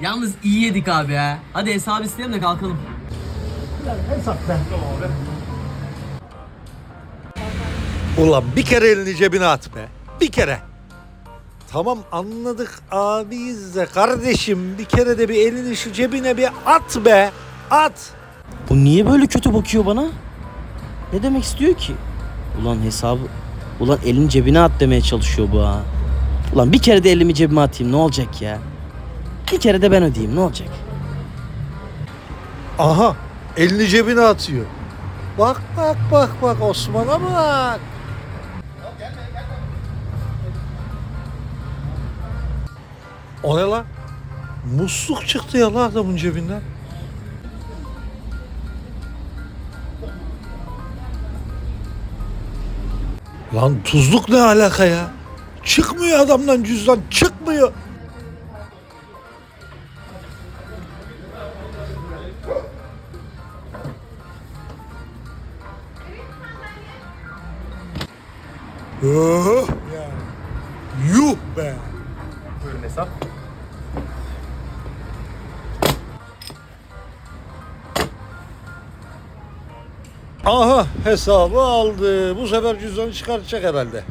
Yalnız iyi yedik abi ya. Hadi hesabı isteyelim de kalkalım. Hesap ver. Ulan bir kere elini cebine at be. Bir kere. Tamam anladık abiyiz de kardeşim bir kere de bir elini şu cebine bir at be. At. Bu niye böyle kötü bakıyor bana? Ne demek istiyor ki? Ulan hesabı... Ulan elini cebine at demeye çalışıyor bu ha. Ulan bir kere de elimi cebime atayım ne olacak ya? Bir kere de ben ödeyeyim ne olacak? Aha elini cebine atıyor. Bak bak bak bak Osman'a bak. O ne lan? Musluk çıktı ya lan adamın cebinden. Lan tuzluk ne alaka ya? Çıkmıyor adamdan cüzdan çıkmıyor. Oh, ya. Yuh be. Buyurun hesap. Aha hesabı aldı. Bu sefer cüzdanı çıkartacak herhalde.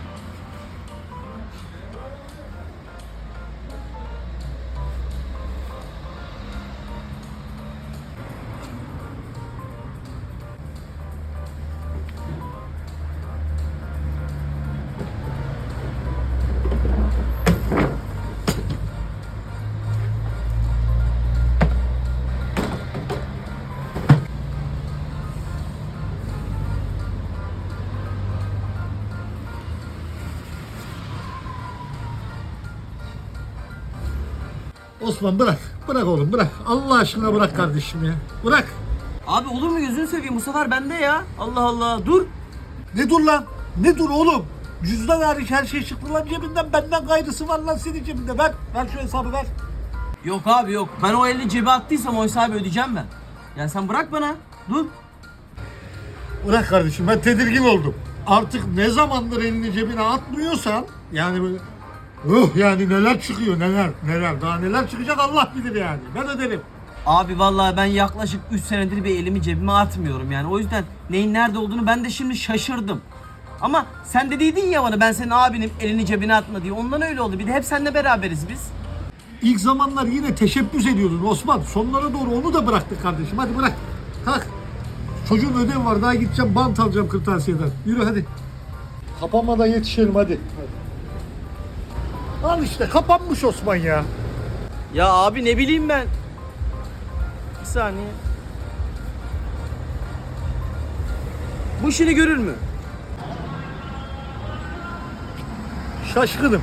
Osman bırak. Bırak oğlum bırak. Allah aşkına bırak kardeşim ya. Bırak. Abi olur mu gözünü seveyim bu sefer bende ya. Allah Allah dur. Ne dur lan? Ne dur oğlum? Cüzdan hariç her şey çıktı lan cebinden. Benden gayrısı var lan senin cebinde. Ver. Ver şu hesabı ver. Yok abi yok. Ben o elini cebe attıysam o hesabı ödeyeceğim ben. Ya sen bırak bana. Dur. Bırak kardeşim ben tedirgin oldum. Artık ne zamandır elini cebine atmıyorsan yani böyle uh yani neler çıkıyor neler neler daha neler çıkacak Allah bilir yani. Ben öderim. Abi vallahi ben yaklaşık 3 senedir bir elimi cebime atmıyorum yani. O yüzden neyin nerede olduğunu ben de şimdi şaşırdım. Ama sen de dedin ya bana ben senin abinim elini cebine atma diye. Ondan öyle oldu. Bir de hep seninle beraberiz biz. İlk zamanlar yine teşebbüs ediyordun Osman. Sonlara doğru onu da bıraktık kardeşim. Hadi bırak. Kalk. Çocuğun ödevi var. Daha gideceğim bant alacağım kırtasiyeden. Yürü hadi. Kapanmadan yetişelim hadi. Al işte kapanmış Osman ya. Ya abi ne bileyim ben. Bir saniye. Bu işini görür mü? Şaşkınım.